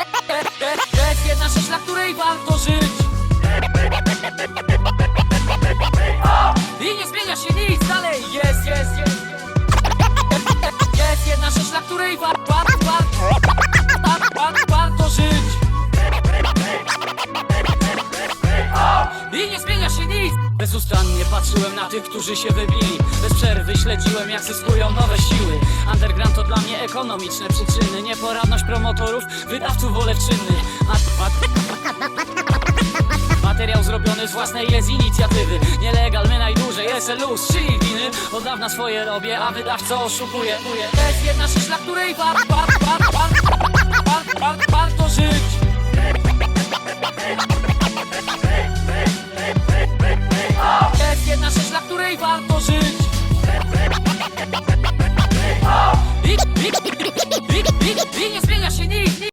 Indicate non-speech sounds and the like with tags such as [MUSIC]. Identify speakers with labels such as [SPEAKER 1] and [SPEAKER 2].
[SPEAKER 1] Jest jedna rzecz, dla której warto żyć. I nie zmienia się nic, dalej. Jest, jest, jest. Jest jedna rzecz, dla której war, war, war, war, war, warto żyć. I nie zmienia się nic. Bezustannie patrzyłem na tych, którzy się wybili. Bez przerwy śledziłem, jak zyskują nowe siły. Underground ekonomiczne przyczyny Nieporadność promotorów, wydawców wolewczyny a, a, [LAUGHS] Materiał zrobiony z własnej jest inicjatywy. Nielegalny najdłużej, SLU z czyjej winy. Od dawna swoje robię, a wydawca oszukuje. To jest jedna rzecz, której warto żyć. Jest jedna rzecz, której warto żyć.